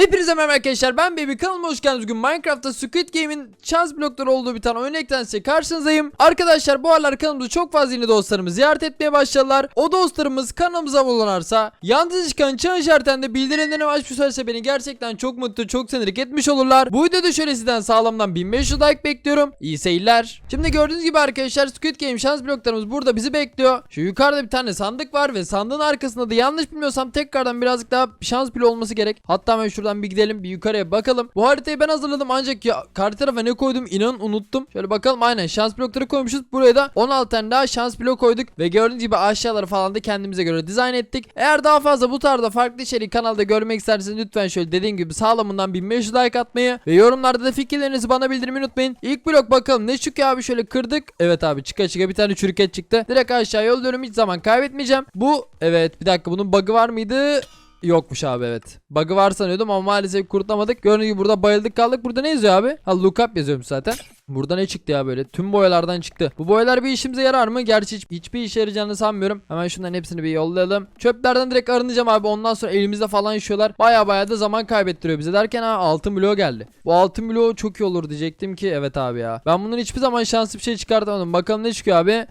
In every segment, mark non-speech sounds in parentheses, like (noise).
Hepinize merhaba arkadaşlar ben Baby kanalıma hoş geldiniz. Bugün Minecraft'ta Squid Game'in şans blokları olduğu bir tane oyun eklensiyle karşınızdayım. Arkadaşlar bu aralar kanalımızda çok fazla yeni dostlarımız ziyaret etmeye başladılar. O dostlarımız kanalımıza bulunarsa yalnız çıkan çan işaretinde bildirimlerini açmışlarsa beni gerçekten çok mutlu çok sevindik etmiş olurlar. Bu videoda şöyle sizden sağlamdan 1500 like bekliyorum. İyi seyirler. Şimdi gördüğünüz gibi arkadaşlar Squid Game şans bloklarımız burada bizi bekliyor. Şu yukarıda bir tane sandık var ve sandığın arkasında da yanlış bilmiyorsam tekrardan birazcık daha şans bloğu olması gerek. Hatta ben şuradan bir gidelim bir yukarıya bakalım. Bu haritayı ben hazırladım ancak ya karşı tarafa ne koydum inanın unuttum. Şöyle bakalım aynen şans blokları koymuşuz. Buraya da 16 tane daha şans bloğu koyduk. Ve gördüğünüz gibi aşağıları falan da kendimize göre dizayn ettik. Eğer daha fazla bu tarzda farklı içerik kanalda görmek isterseniz lütfen şöyle dediğim gibi sağlamından 1500 like atmayı ve yorumlarda da fikirlerinizi bana bildirmeyi unutmayın. İlk blok bakalım ne çıkıyor abi şöyle kırdık. Evet abi çıka çıka bir tane çürüket çıktı. Direkt aşağı yolluyorum hiç zaman kaybetmeyeceğim. Bu evet bir dakika bunun bug'ı var mıydı? Yokmuş abi evet. Bug'ı var sanıyordum ama maalesef kurtulamadık. Gördüğünüz gibi burada bayıldık kaldık. Burada ne yazıyor abi? Ha lookup yazıyormuş zaten. Burada ne çıktı ya böyle? Tüm boyalardan çıktı. Bu boyalar bir işimize yarar mı? Gerçi hiç, hiçbir işe yarayacağını sanmıyorum. Hemen şunların hepsini bir yollayalım. Çöplerden direkt arınacağım abi. Ondan sonra elimizde falan işiyorlar. Baya baya da zaman kaybettiriyor bize derken ha altın bloğu geldi. Bu altın bloğu çok iyi olur diyecektim ki evet abi ya. Ben bunun hiçbir zaman şanslı bir şey çıkartamadım. Bakalım ne çıkıyor abi?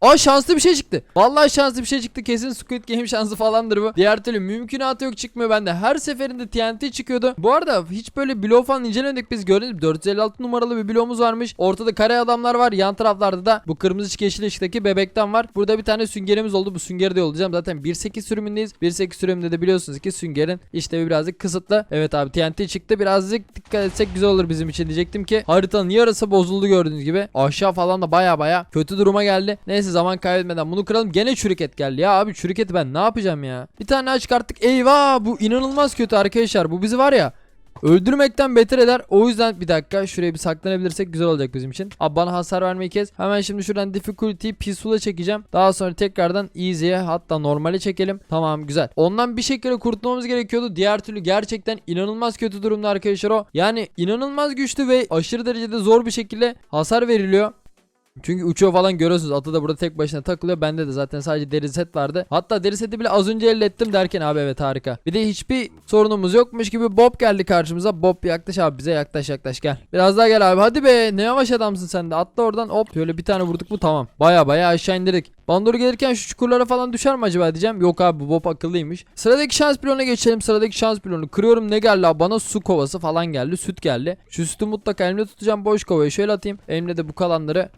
Aa şanslı bir şey çıktı. Vallahi şanslı bir şey çıktı. Kesin Squid Game şansı falandır bu. Diğer türlü mümkünatı yok çıkmıyor bende. Her seferinde TNT çıkıyordu. Bu arada hiç böyle bloğu falan incelemedik biz gördünüz mü? 456 numaralı bir bloğumuz varmış. Ortada kare adamlar var. Yan taraflarda da bu kırmızı ışık yeşil ışıktaki bebekten var. Burada bir tane süngerimiz oldu. Bu süngeri de yollayacağım. Zaten 1.8 sürümündeyiz. 1.8 sürümünde de biliyorsunuz ki süngerin işlevi birazcık kısıtlı. Evet abi TNT çıktı. Birazcık dikkat etsek güzel olur bizim için diyecektim ki haritanın yarısı bozuldu gördüğünüz gibi. Aşağı falan da baya baya kötü duruma geldi. Neyse zaman kaybetmeden bunu kıralım. Gene çürük et geldi ya abi çürük eti ben ne yapacağım ya? Bir tane daha çıkarttık. Eyvah bu inanılmaz kötü arkadaşlar. Bu bizi var ya Öldürmekten beter eder. O yüzden bir dakika şuraya bir saklanabilirsek güzel olacak bizim için. Abi bana hasar vermeyi kes. Hemen şimdi şuradan difficulty'yi peaceful'a çekeceğim. Daha sonra tekrardan easy'ye hatta normale çekelim. Tamam güzel. Ondan bir şekilde kurtulmamız gerekiyordu. Diğer türlü gerçekten inanılmaz kötü durumda arkadaşlar o. Yani inanılmaz güçlü ve aşırı derecede zor bir şekilde hasar veriliyor. Çünkü uçuyor falan görüyorsunuz. Atı da burada tek başına takılıyor. Bende de zaten sadece deri set vardı. Hatta deri seti bile az önce elde derken abi evet harika. Bir de hiçbir sorunumuz yokmuş gibi Bob geldi karşımıza. Bob yaklaş abi bize yaklaş yaklaş gel. Biraz daha gel abi hadi be ne yavaş adamsın sen de. Atla oradan hop. Şöyle bir tane vurduk mu tamam. Baya baya aşağı indirdik. Bandor gelirken şu çukurlara falan düşer mi acaba diyeceğim. Yok abi Bob akıllıymış. Sıradaki şans pilonuna geçelim. Sıradaki şans pilonu kırıyorum. Ne geldi abi? Bana su kovası falan geldi. Süt geldi. Şu sütü mutlaka elimde tutacağım. Boş kovayı şöyle atayım. Elimde de bu kalanları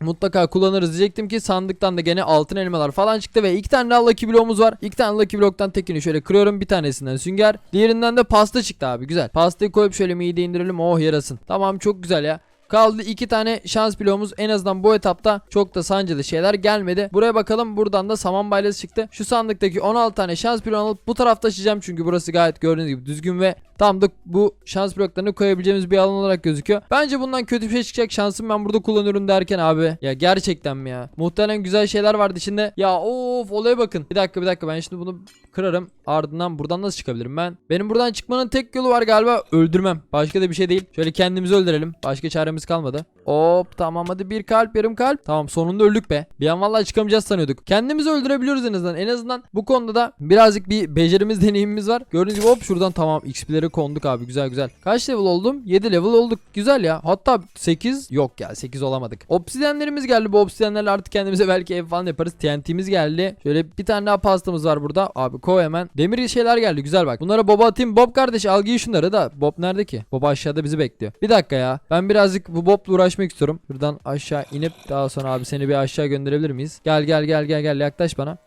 Mutlaka kullanırız diyecektim ki sandıktan da gene altın elmalar falan çıktı ve iki tane daha lucky bloğumuz var. İki tane lucky blocktan tekini şöyle kırıyorum bir tanesinden sünger. Diğerinden de pasta çıktı abi güzel. Pastayı koyup şöyle mide indirelim oh yarasın. Tamam çok güzel ya. Kaldı iki tane şans bloğumuz en azından bu etapta çok da sancılı şeyler gelmedi. Buraya bakalım buradan da saman balyası çıktı. Şu sandıktaki 16 tane şans bloğunu alıp bu tarafta açacağım çünkü burası gayet gördüğünüz gibi düzgün ve tam da bu şans bloklarını koyabileceğimiz bir alan olarak gözüküyor. Bence bundan kötü bir şey çıkacak şansım ben burada kullanıyorum derken abi. Ya gerçekten mi ya? Muhtemelen güzel şeyler vardı içinde. Ya of olaya bakın. Bir dakika bir dakika ben şimdi bunu kırarım. Ardından buradan nasıl çıkabilirim ben? Benim buradan çıkmanın tek yolu var galiba öldürmem. Başka da bir şey değil. Şöyle kendimizi öldürelim. Başka çaremiz kalmadı. Hop tamam hadi bir kalp yarım kalp. Tamam sonunda öldük be. Bir an vallahi çıkamayacağız sanıyorduk. Kendimizi öldürebiliyoruz en azından. En azından bu konuda da birazcık bir becerimiz (laughs) deneyimimiz var. Gördüğünüz gibi hop şuradan tamam XP'leri konduk abi güzel güzel. Kaç level oldum? 7 level olduk. Güzel ya. Hatta 8 yok ya 8 olamadık. Obsidyenlerimiz geldi. Bu obsidyenlerle artık kendimize (laughs) belki ev falan yaparız. TNT'miz geldi. Şöyle bir tane daha pastamız var burada. Abi koy hemen. Demir şeyler geldi güzel bak. Bunlara Bob'a atayım. Bob kardeş al giy şunları da. Bob nerede ki? Bob aşağıda bizi bekliyor. Bir dakika ya. Ben birazcık bu Bob'la uğraşmak istiyorum. Buradan aşağı inip daha sonra abi seni bir aşağı gönderebilir miyiz? Gel gel gel gel gel yaklaş bana.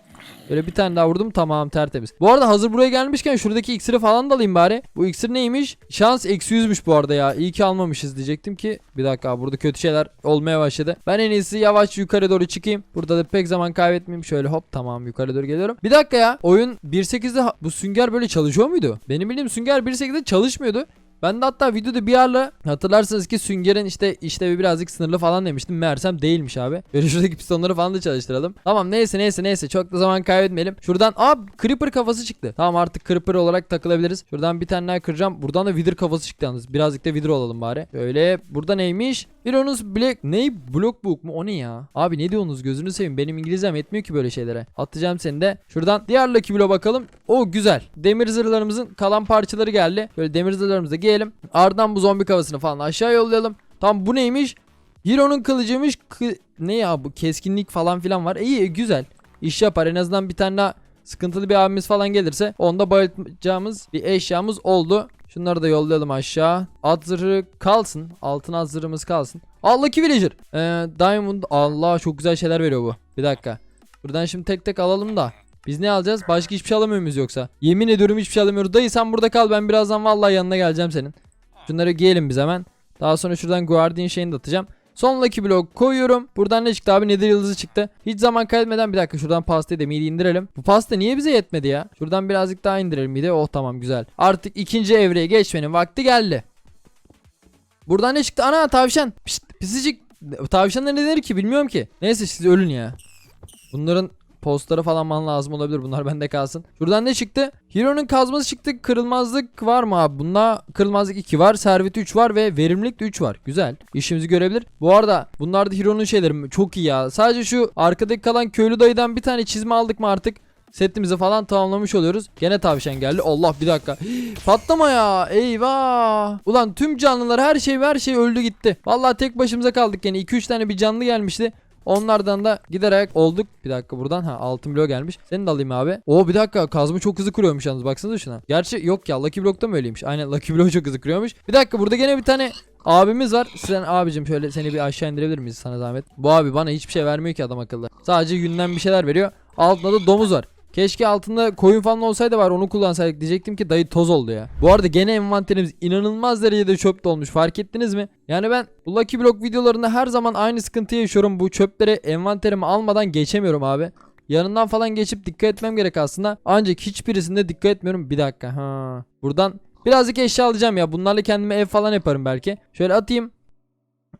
Böyle bir tane daha vurdum tamam tertemiz. Bu arada hazır buraya gelmişken şuradaki iksiri falan da alayım bari. Bu iksir neymiş? Şans eksi yüzmüş bu arada ya. İyi ki almamışız diyecektim ki. Bir dakika burada kötü şeyler olmaya başladı. Ben en iyisi yavaş yukarı doğru çıkayım. Burada da pek zaman kaybetmeyeyim. Şöyle hop tamam yukarı doğru geliyorum. Bir dakika ya. Oyun 1.8'de ha- bu sünger böyle çalışıyor muydu? Benim bildiğim sünger 1.8'de çalışmıyordu. Ben de hatta videoda bir ara hatırlarsanız ki süngerin işte işlevi birazcık sınırlı falan demiştim. Meğersem değilmiş abi. (laughs) Böyle şuradaki pistonları falan da çalıştıralım. Tamam neyse neyse neyse çok da zaman kaybetmeyelim. Şuradan aa creeper kafası çıktı. Tamam artık creeper olarak takılabiliriz. Şuradan bir tane daha kıracağım. Buradan da wither kafası çıktı yalnız. Birazcık da wither olalım bari. Öyle burada neymiş? Heroes Black ne? Block book mu? O ne ya? Abi ne diyorsunuz gözünü seveyim. Benim İngilizcem yetmiyor ki böyle şeylere. Atacağım seni de. Şuradan diğer Lucky Block'a bakalım. O güzel. Demir zırhlarımızın kalan parçaları geldi. Böyle demir zırhlarımızı da giyelim. Ardından bu zombi kafasını falan aşağı yollayalım. Tamam bu neymiş? Hero'nun kılıcıymış. Kı- ne ya bu keskinlik falan filan var. İyi güzel. İş yapar. En azından bir tane daha sıkıntılı bir abimiz falan gelirse onda bayılacağımız bir eşyamız oldu. Şunları da yollayalım aşağı. At kalsın. Altın at kalsın. Allah ki villager. Ee, Diamond. Allah çok güzel şeyler veriyor bu. Bir dakika. Buradan şimdi tek tek alalım da. Biz ne alacağız? Başka hiçbir şey alamıyor muyuz yoksa? Yemin ediyorum hiçbir şey alamıyoruz. Dayı sen burada kal ben birazdan vallahi yanına geleceğim senin. Şunları giyelim biz hemen. Daha sonra şuradan Guardian şeyini de atacağım. Son Lucky Block koyuyorum. Buradan ne çıktı abi? Nether yıldızı çıktı. Hiç zaman kaybetmeden bir dakika şuradan pastayı da midi indirelim. Bu pasta niye bize yetmedi ya? Şuradan birazcık daha indirelim midi. Oh tamam güzel. Artık ikinci evreye geçmenin vakti geldi. Buradan ne çıktı? Ana tavşan. Pişt, pisicik. Tavşanlar ne denir ki bilmiyorum ki. Neyse siz ölün ya. Bunların postları falan man lazım olabilir. Bunlar (laughs) bende kalsın. Şuradan ne çıktı? Hero'nun kazması çıktı. Kırılmazlık var mı abi? Bunda kırılmazlık 2 var. Servet 3 var ve verimlilik de 3 var. Güzel. İşimizi görebilir. Bu arada bunlar da Hero'nun şeyleri çok iyi ya. Sadece şu arkadaki kalan köylü dayıdan bir tane çizme aldık mı artık? Setimizi falan tamamlamış oluyoruz. Gene tavşan geldi. Allah bir dakika. (gasps) Patlama ya. Eyvah. Ulan tüm canlılar her şey her şey öldü gitti. Vallahi tek başımıza kaldık yani 2-3 tane bir canlı gelmişti. Onlardan da giderek olduk. Bir dakika buradan ha altın blok gelmiş. Seni de alayım abi. Oo bir dakika kazma çok hızlı kuruyormuş yalnız baksanıza şuna. Gerçi yok ya Lucky Block'ta mı öyleymiş? Aynen Lucky Block çok hızlı kuruyormuş. Bir dakika burada gene bir tane abimiz var. Sen abicim şöyle seni bir aşağı indirebilir miyiz sana zahmet? Bu abi bana hiçbir şey vermiyor ki adam akıllı. Sadece yünden bir şeyler veriyor. Altında da domuz var. Keşke altında koyun falan olsaydı var onu kullansaydık diyecektim ki dayı toz oldu ya. Bu arada gene envanterimiz inanılmaz derecede çöp dolmuş fark ettiniz mi? Yani ben Lucky Block videolarında her zaman aynı sıkıntıyı yaşıyorum. Bu çöpleri envanterime almadan geçemiyorum abi. Yanından falan geçip dikkat etmem gerek aslında. Ancak hiçbirisinde dikkat etmiyorum. Bir dakika ha. Buradan birazcık eşya alacağım ya. Bunlarla kendime ev falan yaparım belki. Şöyle atayım.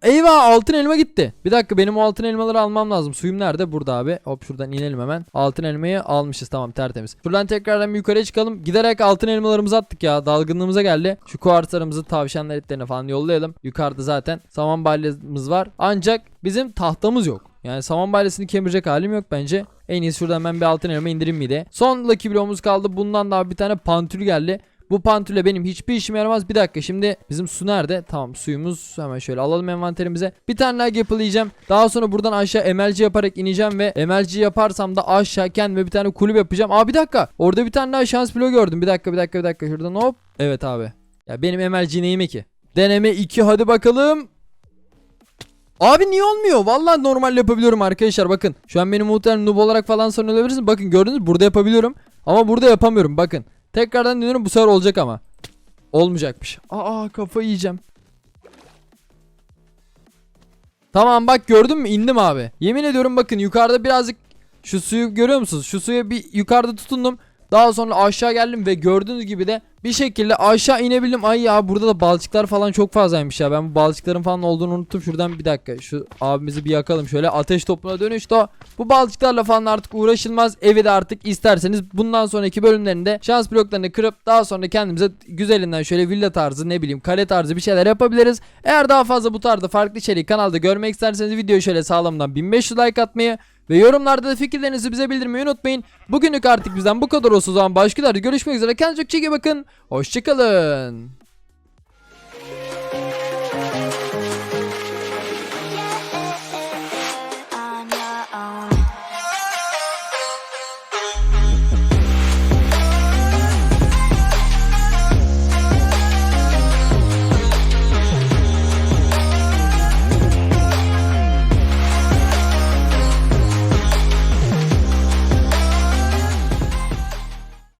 Eyvah altın elma gitti. Bir dakika benim o altın elmaları almam lazım. Suyum nerede? Burada abi. Hop şuradan inelim hemen. Altın elmayı almışız tamam tertemiz. Şuradan tekrardan bir yukarıya çıkalım. Giderek altın elmalarımızı attık ya. Dalgınlığımıza geldi. Şu kuartlarımızı tavşanlar etlerine falan yollayalım. Yukarıda zaten saman balyamız var. Ancak bizim tahtamız yok. Yani saman balyasını kemirecek halim yok bence. En iyisi şuradan ben bir altın elma indireyim miydi? Son Lucky kaldı. Bundan daha bir tane pantül geldi. Bu pantüle benim hiçbir işime yaramaz. Bir dakika şimdi bizim su nerede? Tamam suyumuz hemen şöyle alalım envanterimize. Bir tane daha yapılayacağım. Daha sonra buradan aşağı MLG yaparak ineceğim ve MLG yaparsam da aşağı kendime bir tane kulüp yapacağım. Aa bir dakika. Orada bir tane daha şans bloğu gördüm. Bir dakika bir dakika bir dakika. Şuradan hop. Evet abi. Ya benim MLG neyime ki? Deneme 2 hadi bakalım. Abi niye olmuyor? Vallahi normal yapabiliyorum arkadaşlar bakın. Şu an benim muhtemelen noob olarak falan sanılabilirsiniz. Bakın gördünüz burada yapabiliyorum. Ama burada yapamıyorum bakın. Tekrardan dönüyorum bu sefer olacak ama. Olmayacakmış. Aa kafa yiyeceğim. Tamam bak gördün mü indim abi. Yemin ediyorum bakın yukarıda birazcık şu suyu görüyor musunuz? Şu suya bir yukarıda tutundum. Daha sonra aşağı geldim ve gördüğünüz gibi de bir şekilde aşağı inebildim. Ay ya burada da balçıklar falan çok fazlaymış ya. Ben bu balçıkların falan olduğunu unuttum. Şuradan bir dakika şu abimizi bir yakalım şöyle. Ateş topuna dönüştü o. Bu balçıklarla falan artık uğraşılmaz. Evi de artık isterseniz bundan sonraki bölümlerinde şans bloklarını kırıp daha sonra kendimize güzelinden şöyle villa tarzı ne bileyim kale tarzı bir şeyler yapabiliriz. Eğer daha fazla bu tarzda farklı içerik kanalda görmek isterseniz videoyu şöyle sağlamdan 1500 like atmayı ve yorumlarda da fikirlerinizi bize bildirmeyi unutmayın. Bugünlük artık bizden bu kadar olsun o zaman başka görüşmek üzere. Kendinize çok iyi bakın. Hoşçakalın.